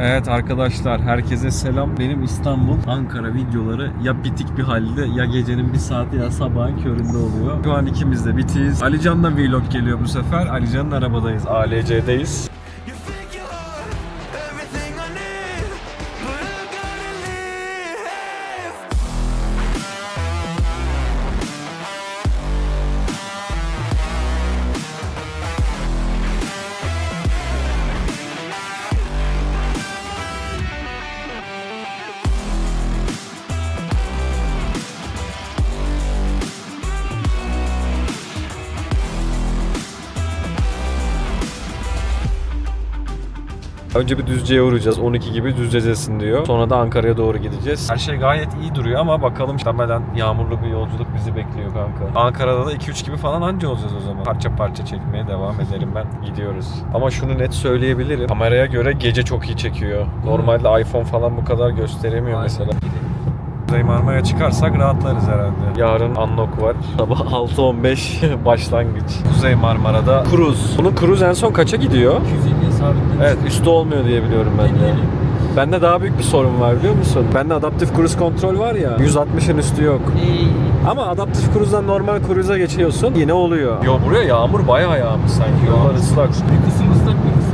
Evet arkadaşlar herkese selam. Benim İstanbul, Ankara videoları ya bitik bir halde ya gecenin bir saati ya sabahın köründe oluyor. Şu an ikimiz de bitiyiz. Alican da vlog geliyor bu sefer. Alican'ın arabadayız. ALC'deyiz. Önce bir Düzce'ye uğrayacağız. 12 gibi Düzce'desin diyor. Sonra da Ankara'ya doğru gideceğiz. Her şey gayet iyi duruyor ama bakalım muhtemelen yağmurlu bir yolculuk bizi bekliyor kanka. Ankara'da da 2-3 gibi falan anca olacağız o zaman. Parça parça çekmeye devam edelim ben. Gidiyoruz. Ama şunu net söyleyebilirim. Kameraya göre gece çok iyi çekiyor. Normalde iPhone falan bu kadar gösteremiyor mesela. Kuzey Marmara'ya çıkarsak rahatlarız herhalde. Yarın unlock var. Sabah 6.15 başlangıç. Kuzey Marmara'da cruise. Bunun cruise en son kaça gidiyor? 250'ye sabitlemiş. Evet üstü olmuyor diye biliyorum ben de. Deneyelim. Bende daha büyük bir sorun var biliyor musun? Bende adaptif cruise kontrol var ya 160'ın üstü yok. Ama adaptif cruise'dan normal cruise'a geçiyorsun yine oluyor. Yo buraya yağmur bayağı yağmış sanki yollar ıslak. Bir kısım ıslak bir kısım.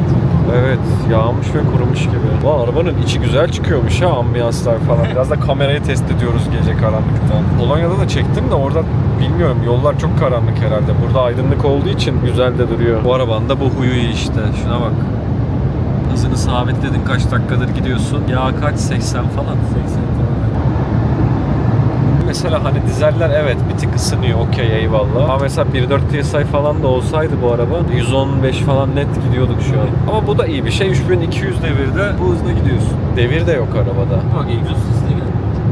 Evet yağmış ve kurumuş gibi. Bu arabanın içi güzel çıkıyormuş ha ambiyanslar falan. Biraz da kamerayı test ediyoruz gece karanlıkta. Polonya'da da çektim de orada bilmiyorum yollar çok karanlık herhalde. Burada aydınlık olduğu için güzel de duruyor. Bu arabanın da bu huyu işte. Şuna bak. Hızını sabitledin kaç dakikadır gidiyorsun. Yağ kaç? 80 falan. 80 falan. Mesela hani dizeller evet bir tık ısınıyor okey eyvallah. Ama mesela 1.4 TSI falan da olsaydı bu araba 115 falan net gidiyorduk şu an. Ama bu da iyi bir şey. 3200 devirde bu hızla gidiyorsun. Devir de yok arabada. Bak egzoz.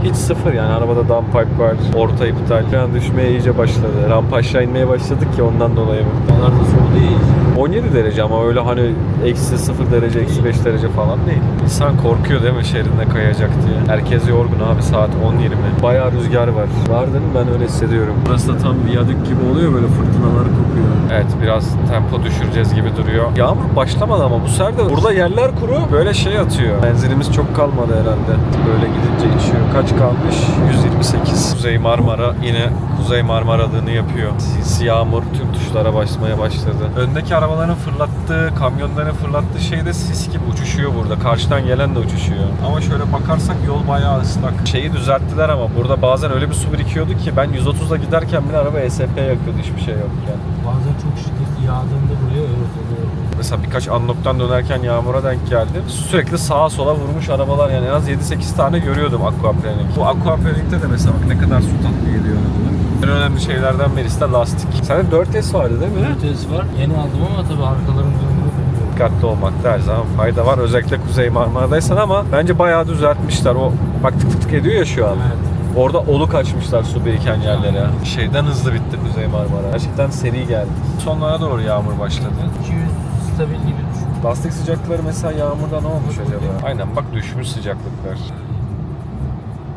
Hiç sıfır yani arabada downpipe var. Orta iptal. Şu an düşmeye iyice başladı. Rampa aşağı inmeye başladık ya ondan dolayı. Onlar da soğudu iyice. 17 derece ama öyle hani eksi 0 derece, eksi 5 derece falan değil. İnsan korkuyor değil mi şeridine kayacak diye. Herkes yorgun abi saat 10.20. Bayağı rüzgar var. Var değil mi? Ben öyle hissediyorum. Burası da tam viyadük gibi oluyor böyle fırtınalar kopuyor. Evet biraz tempo düşüreceğiz gibi duruyor. Yağmur başlamadı ama bu sefer de burada yerler kuru böyle şey atıyor. Benzinimiz çok kalmadı herhalde. Böyle gidince içiyor. Kaç kalmış? 128. Kuzey Marmara yine Kuzey Marmaralığını yapıyor. Sinsi yağmur tüm tuşlara basmaya başladı. Öndeki arabaların fırlattığı, kamyonların fırlattığı şey de sis gibi uçuşuyor burada. Karşıdan gelen de uçuşuyor. Ama şöyle bakarsak yol bayağı ıslak. Şeyi düzelttiler ama burada bazen öyle bir su birikiyordu ki ben 130'la giderken bile araba ESP yakıyordu hiçbir şey yokken. Bazen çok şiddetli yağdığında buraya evet oluyor. Mesela birkaç unlock'tan dönerken yağmura denk geldim. Sürekli sağa sola vurmuş arabalar yani en az 7-8 tane görüyordum aquaplaning. Bu aquaplaning'de de mesela bak ne kadar su tatlı geliyor arabalar. En önemli şeylerden birisi de lastik. Sende 4S vardı değil mi? Vites var. Yeni aldım ama tabii arkaların bilmiyorum. dikkatli olmakta her zaman fayda var. Özellikle Kuzey Marmara'daysan ama bence bayağı düzeltmişler. O bak tık tık tık ediyor ya şu an. Evet. Orada oluk açmışlar su biriken yerlere. Şeyden hızlı bitti Kuzey Marmara. Gerçekten seri geldi. Sonlara doğru yağmur başladı. 200 stabil gibi düşün. Lastik sıcaklıkları mesela yağmurda ne olmuş acaba? Aynen bak düşmüş sıcaklıklar.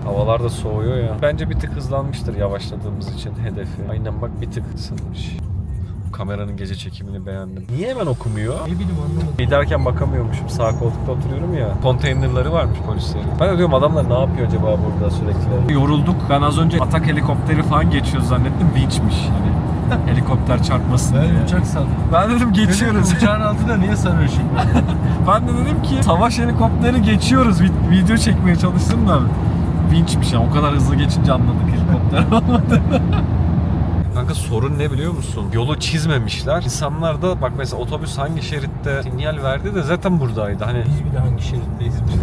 Havalar da soğuyor ya. Bence bir tık hızlanmıştır yavaşladığımız için hedefi. Aynen bak bir tık ısınmış. Kameranın gece çekimini beğendim. Niye hemen okumuyor? Ne bileyim anlamadım. Giderken bakamıyormuşum. Sağ koltukta oturuyorum ya. Konteynerları varmış polislerin. Ben de diyorum adamlar ne yapıyor acaba burada sürekli? Yorulduk. Ben az önce atak helikopteri falan geçiyor zannettim. Vinçmiş. Hani helikopter çarpmasın diye. Ben uçak sandım. Ben dedim geçiyoruz. Dedim, Uçağın altında niye sarı ışık var? ben de dedim ki savaş helikopteri geçiyoruz. Vi- Video çekmeye çalıştım da vinçmiş ya. O kadar hızlı geçince anladık helikopter olmadı. Kanka sorun ne biliyor musun? Yolu çizmemişler. İnsanlar da bak mesela otobüs hangi şeritte sinyal verdi de zaten buradaydı. Hani Biz bile hangi şeritteyiz biz?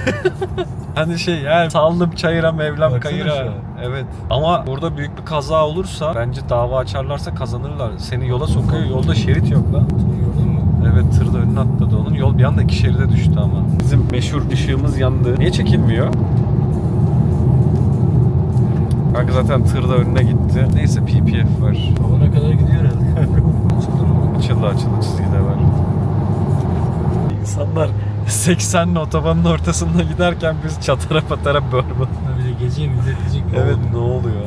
hani şey yani saldım çayıra mevlam Baksana kayıra. Evet. Ama burada büyük bir kaza olursa bence dava açarlarsa kazanırlar. Seni yola sokuyor. Yolda şerit yok lan. Evet tır da önüne atladı onun. Yol bir anda iki şeride düştü ama. Bizim meşhur ışığımız yandı. Niye çekilmiyor? Kanka zaten tır da önüne gitti. Neyse PPF var. Havana kadar gidiyor herhalde. Açıldı? Açıldı çizgide var. İnsanlar 80 ile otobanın ortasında giderken biz çatara patara börbe. Gece millet diyecek ne Evet oldu? ne oluyor?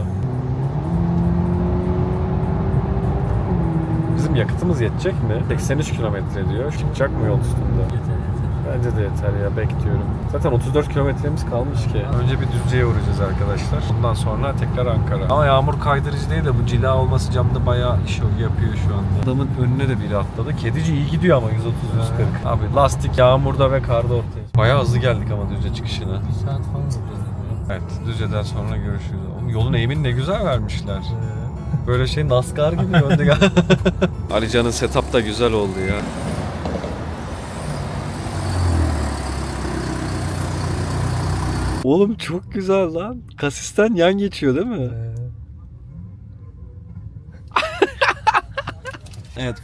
Bizim yakıtımız yetecek mi? 83 kilometre diyor. Çıkacak mı yol üstünde? Yeter yeter. Bence de yeter ya bekliyorum. Zaten 34 kilometremiz kalmış ki. Önce bir Düzce'ye uğrayacağız arkadaşlar. Bundan sonra tekrar Ankara. Ama yağmur kaydırıcı değil de bu cila olması camda bayağı iş yapıyor şu anda. Adamın önüne de biri atladı. Kedici iyi gidiyor ama 130-140. Abi lastik yağmurda ve karda ortaya. Bayağı hızlı geldik ama Düzce çıkışına. Bir saat falan olacağız. Evet Düzce'den sonra görüşürüz. Oğlum yolun eğimini ne güzel vermişler. Böyle şey NASCAR gibi önde Ali Can'ın setup da güzel oldu ya. Oğlum çok güzel lan. Kasisten yan geçiyor değil mi? Evet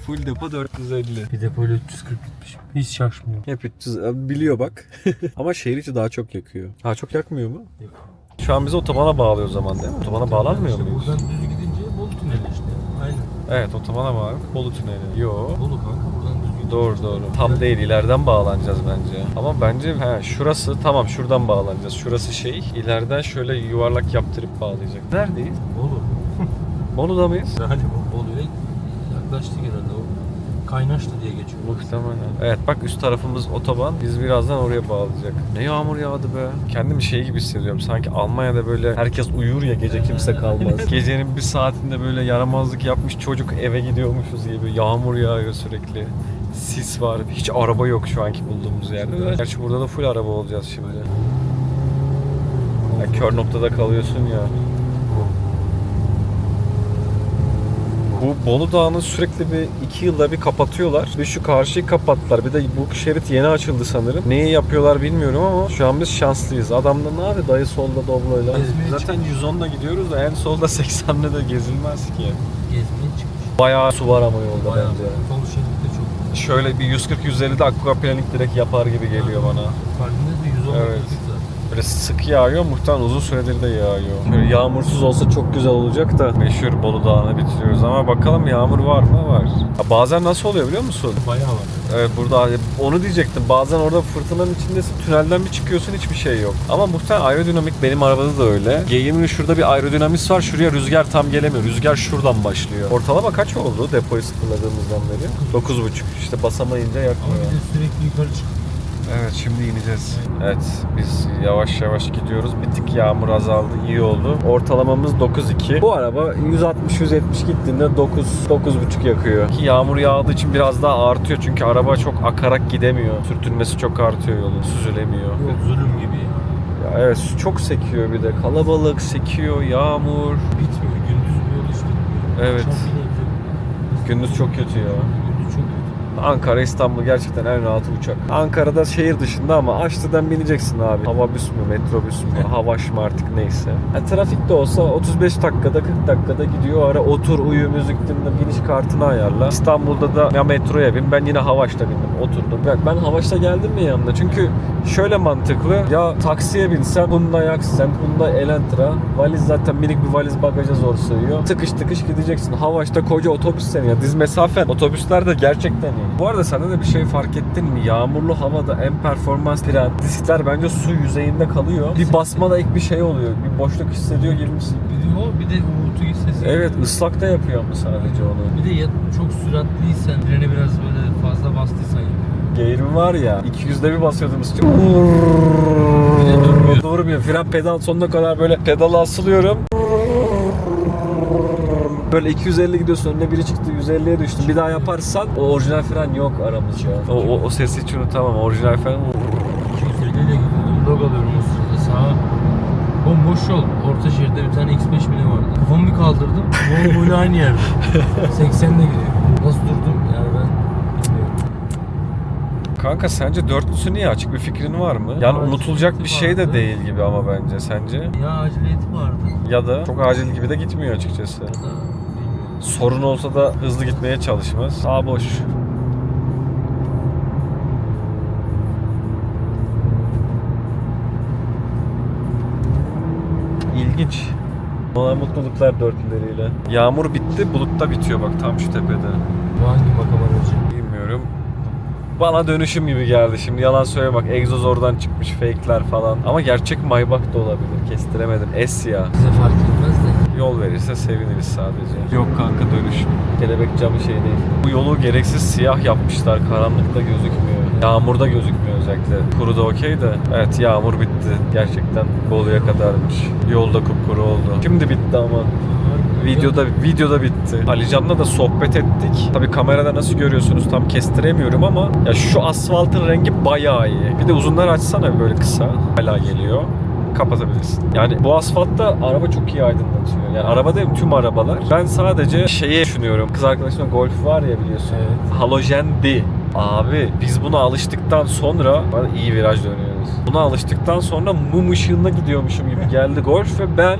full depo 450. Bir de böyle 340 gitmiş. Hiç şaşmıyor. Hep 300 biliyor bak. Ama şehir içi daha çok yakıyor. Ha çok yakmıyor mu? Şu an bizi otobana bağlıyor o zaman değil mi? Otobana bağlanmıyor İşte muyuz? Buradan düz gidince Bolu tüneli işte. Aynen. Evet otobana bağlı. Bolu tüneli. Yo. Bolu kanka buradan düz gidince. Doğru doğru. Tam değil ileriden bağlanacağız bence. Ama bence he, şurası tamam şuradan bağlanacağız. Şurası şey ileriden şöyle yuvarlak yaptırıp bağlayacak. Neredeyiz? Bolu. Bolu'da mıyız? Yani bu Bolu'ya yaklaştık herhalde. O Kaynaşlı diye geçiyor. Muhtemelen. Evet bak üst tarafımız otoban. Biz birazdan oraya bağlayacak. Ne yağmur yağdı be. Kendimi şey gibi hissediyorum. Sanki Almanya'da böyle herkes uyur ya gece kimse kalmaz. Gecenin bir saatinde böyle yaramazlık yapmış çocuk eve gidiyormuşuz gibi. Yağmur yağıyor sürekli. Sis var. Hiç araba yok şu anki bulduğumuz yerde. de. Gerçi burada da full araba olacağız şimdi. Ya kör noktada kalıyorsun ya. Bu Bolu Dağı'nı sürekli bir iki yılda bir kapatıyorlar. Bir şu karşıyı kapattılar. Bir de bu şerit yeni açıldı sanırım. Neyi yapıyorlar bilmiyorum ama şu an biz şanslıyız. Adam da ne abi dayı solda Doblo'yla. Gezmeye Zaten 110'da gidiyoruz da en solda 80'le de gezilmez ki. Gezmeye çıkmış. Bayağı su var ama yolda Bayağı. bence. Sol şeritte çok. Şöyle bir 140-150'de aquaplaning direkt yapar gibi geliyor bana. Farkında da 110 Evet. Böyle sık yağıyor, muhtemelen uzun süredir de yağıyor. Böyle yağmursuz olsa çok güzel olacak da meşhur Bolu Dağı'nı bitiriyoruz ama bakalım yağmur var mı? Var. Ya bazen nasıl oluyor biliyor musun? Bayağı var. Evet burada onu diyecektim. Bazen orada fırtınanın içindesin, tünelden bir çıkıyorsun hiçbir şey yok. Ama muhtemelen aerodinamik benim arabada da öyle. G20'nin şurada bir aerodinamist var. Şuraya rüzgar tam gelemiyor. Rüzgar şuradan başlıyor. Ortalama kaç oldu depoyu sıfırladığımızdan beri? 9.5. İşte basamayınca Ama yakmıyor. bir de sürekli yukarı çık. Evet şimdi ineceğiz. Evet biz yavaş yavaş gidiyoruz. Bir tık yağmur azaldı iyi oldu. Ortalamamız 9.2. Bu araba 160-170 gittiğinde 9 9.5 yakıyor. Ki yağmur yağdığı için biraz daha artıyor. Çünkü araba çok akarak gidemiyor. Sürtünmesi çok artıyor yolun. Süzülemiyor. Yok zulüm gibi ya. Evet çok sekiyor bir de. Kalabalık sekiyor, yağmur. Bitmiyor. Gündüz böyle işte. Evet. Gündüz çok kötü ya. Ankara, İstanbul gerçekten en rahat uçak. Ankara'da şehir dışında ama Açlı'dan bineceksin abi. Havabüs mü, metrobüs mü, havaş mı artık neyse. Ha, trafik de olsa 35 dakikada, 40 dakikada gidiyor. Ara otur, uyu, müzik dinle, biniş kartını ayarla. İstanbul'da da ya metroya bin, ben yine havaşta bindim, oturdum. Bak ben havaşta geldim mi yanında? Çünkü şöyle mantıklı. Ya taksiye binsen, Hyundai Accent, Hyundai Elantra. Valiz zaten minik bir valiz bagaja zor sığıyor. Tıkış tıkış gideceksin. Havaşta koca otobüs seni ya. Diz mesafen. Otobüsler de gerçekten iyi. Bu arada sende de bir şey fark ettin mi? Yağmurlu havada en performans fren. Diskler bence su yüzeyinde kalıyor. Bir basmada ek bir şey oluyor. Bir boşluk hissediyor gibi misin? Bir de o bir de uğultu sesi. Evet ıslak da yapıyor ama sadece onu. Bir de ya çok süratliysen, frene biraz böyle fazla bastıysan yapıyor. Geyrim var ya 200'de bir basıyordum üstüne. durmuyor. Durmuyor. Fren pedal sonuna kadar böyle pedala asılıyorum. Böyle 250 gidiyorsun önüne biri çıktı 150'ye düştün. Bir daha yaparsan o orijinal fren yok aramızda. O, o, o sesi hiç unutamam. Orijinal fren 250 ile gidiyordum, log alıyorum o sırada sağa. Bomboş yol, orta şeritte bir tane X5 bile vardı. Kafamı bir kaldırdım, Volvo ile aynı yerde. 80'le gidiyor. Nasıl durdum yani ben. Kanka sence dörtlüsü niye açık bir fikrin var mı? Yani Aciliyeti unutulacak bir şey de vardı. değil gibi ama bence sence? Ya aciliyeti vardı Ya da çok acil gibi de gitmiyor açıkçası. ya da. Sorun olsa da hızlı gitmeye çalışmaz. Sağ boş. İlginç. Bana mutluluklar dörtlüleriyle. Yağmur bitti, bulutta bitiyor bak tam şu tepede. Bu hangi makam aracı? Bilmiyorum. Bana dönüşüm gibi geldi şimdi yalan söyle bak egzoz oradan çıkmış fake'ler falan. Ama gerçek Maybach da olabilir kestiremedim. S ya. Bize fark etmez de. Yol verirse seviniriz sadece. Yok kanka dönüş. Kelebek camı şey değil. Bu yolu gereksiz siyah yapmışlar. Karanlıkta gözükmüyor. Yağmurda gözükmüyor özellikle. Kuru da okey de. Evet yağmur bitti. Gerçekten Bolu'ya kadarmış. Yolda kupkuru oldu. Şimdi bitti ama. Videoda videoda bitti. Alican'la da sohbet ettik. Tabii kamerada nasıl görüyorsunuz tam kestiremiyorum ama ya şu asfaltın rengi bayağı iyi. Bir de uzunları açsana böyle kısa. Hala geliyor. Kapatabilirsin. Yani bu asfaltta araba çok iyi aydınlatıyor. Yani araba değil tüm arabalar. Ben sadece şeye düşünüyorum. Kız arkadaşımla Golf var ya biliyorsun. Evet. Halojendi. Abi biz buna alıştıktan sonra iyi viraj dönüyoruz. Buna alıştıktan sonra mum ışığında gidiyormuşum gibi geldi Golf ve ben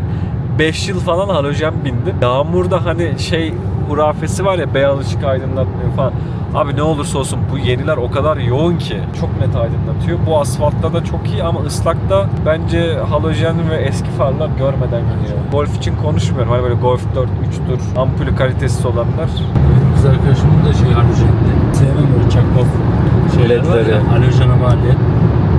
5 yıl falan halojen bindim. Yağmurda hani şey hurafesi var ya beyaz ışık aydınlatmıyor falan. Abi ne olursa olsun bu yeniler o kadar yoğun ki çok net aydınlatıyor. Bu asfaltta da çok iyi ama ıslakta bence halojen ve eski farlar görmeden gidiyor. Golf için konuşmuyorum. Hani böyle Golf 4, 3'tür ampulü kalitesiz olanlar. Benim kız arkadaşımın da şey halojenli. Sevmem böyle çakma şeyler var ya. Halojen ama led.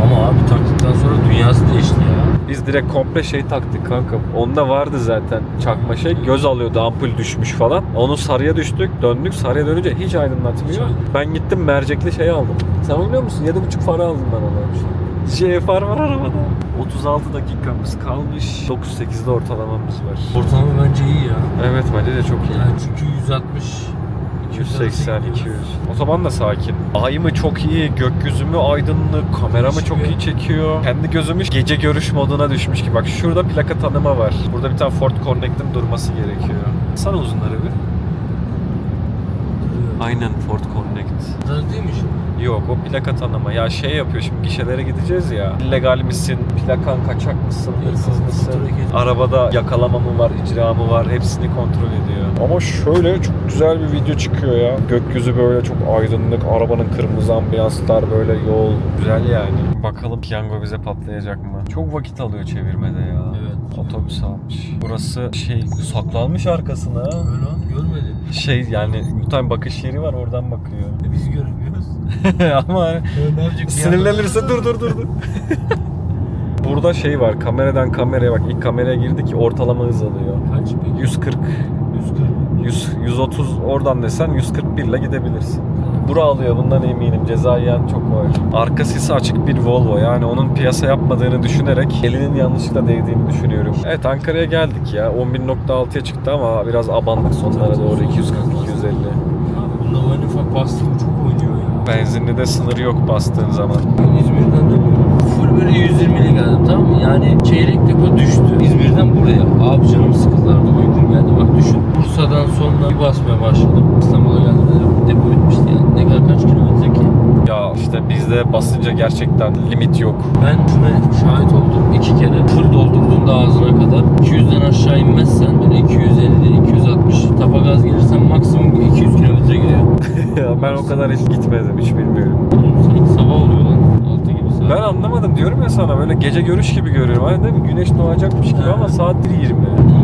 Ama abi taktıktan sonra dünyası değişti ya. Biz direkt komple şey taktık kanka. Onda vardı zaten çakma şey. Göz alıyordu ampul düşmüş falan. Onu sarıya düştük. Döndük. Sarıya dönünce hiç aydınlatmıyor. Ben gittim mercekli şey aldım. Sen biliyor musun? 7.5 farı aldım ben ona. J far var arabada. 36 dakikamız kalmış. 9.8'de ortalamamız var. Ortalama bence iyi ya. Evet bence de çok iyi. Yani çünkü 160 180, 200. Otoban da sakin. Ay mı çok iyi, gökyüzü mü aydınlık, kamera mı çok iyi çekiyor. Kendi gözümüz gece görüş moduna düşmüş ki. Bak şurada plaka tanıma var. Burada bir tane Ford Connect'in durması gerekiyor. Sana uzunları bir. Aynen Ford Connect. Şimdi? Yok o plaka tanıma. Ya şey yapıyor şimdi gişelere gideceğiz ya. İllegal misin? Plakan kaçak mısın? Hırsız mısın? Arabada yakalama mı var, icra mı var? Hepsini kontrol ediyor. Ama şöyle çok güzel bir video çıkıyor ya. Gökyüzü böyle çok aydınlık. Arabanın kırmızı ambiyanslar böyle yol. Güzel yani. Bakalım piyango bize patlayacak mı? Çok vakit alıyor çevirmede ya. Evet. Otobüs almış. Burası şey saklanmış arkasına. Öyle görmedim. Şey yani muhtemelen bakış yeri var oradan bakıyor. E biz göremiyoruz. Ama? Sinirlenirse dur dur dur dur. Burada şey var kamereden kameraya bak ilk kameraya girdi ki ortalama hız alıyor. Kaç peki? 140 140. 100, 130 oradan desen 141 ile gidebilirsin. Bura alıyor bundan eminim. Ceza yiyen çok var. Arka sisi açık bir Volvo. Yani onun piyasa yapmadığını düşünerek elinin yanlışlıkla değdiğini düşünüyorum. Evet Ankara'ya geldik ya. 11.6'ya çıktı ama biraz abandık sonlara doğru 240-250. Bunda en ufak bastı mı çok oynuyor ya. Benzinli de sınırı yok bastığın zaman. Ben İzmir'den dönüyorum. Full böyle 120 ile geldim tamam mı? Yani çeyrek depo düştü. İzmir'den buraya. Abi canım sıkıldı artık uykum geldi. Bak düşün. Bursa'dan sonra bir basmaya başladım. İstanbul'a geldim dedim. Depo bitmişti yani. Ne kadar kaç kilometre ki? Ya işte bizde basınca gerçekten limit yok. Ben şuna şahit oldum iki kere. Full doldurduğunda ağzına kadar. 200'den aşağı inmezsen böyle 250, 260 tapa gaz gelirsen maksimum 200 kilometre gidiyor. ya ben o kadar hiç gitmedim hiç bilmiyorum. Oğlum sanki sabah oluyor lan. 6 gibi saat. Ben anlamadım diyorum ya sana böyle gece görüş gibi görüyorum. Hani değil mi? Güneş doğacakmış gibi ama saat 1.20. İyi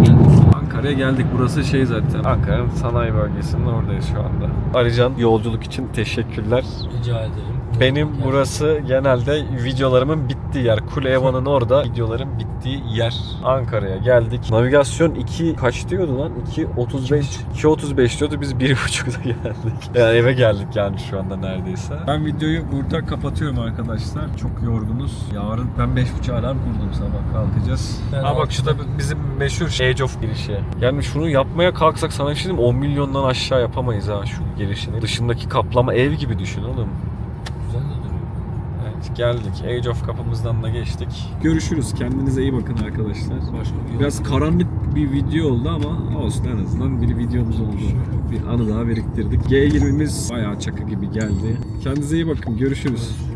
geldin. Ankara'ya geldik. Burası şey zaten. Ankara'nın sanayi bölgesinin oradayız şu anda. Arıcan yolculuk için teşekkürler. Rica ederim. Benim burası genelde videolarımın bittiği yer. Kule Evan'ın orada videoların bittiği yer. Ankara'ya geldik. Navigasyon 2 kaç diyordu lan? 2.35 2.35 diyordu. Biz 1.5'da geldik. Yani eve geldik yani şu anda neredeyse. Ben videoyu burada kapatıyorum arkadaşlar. Çok yorgunuz. Yarın ben 5.30 alarm kurdum sabah kalkacağız. Ben ha bak şu da bizim meşhur Age of girişi. Yani şunu yapmaya kalksak sana bir şey diyeyim mi? 10 milyondan aşağı yapamayız ha şu girişini. Dışındaki kaplama ev gibi düşün oğlum. Evet geldik. Age of kapımızdan da geçtik. Görüşürüz. Kendinize iyi bakın arkadaşlar. Başka bir Biraz karanlık bir video oldu ama olsun en azından bir videomuz oldu. Bir anı daha biriktirdik. G20'miz bayağı çakı gibi geldi. Kendinize iyi bakın. Görüşürüz.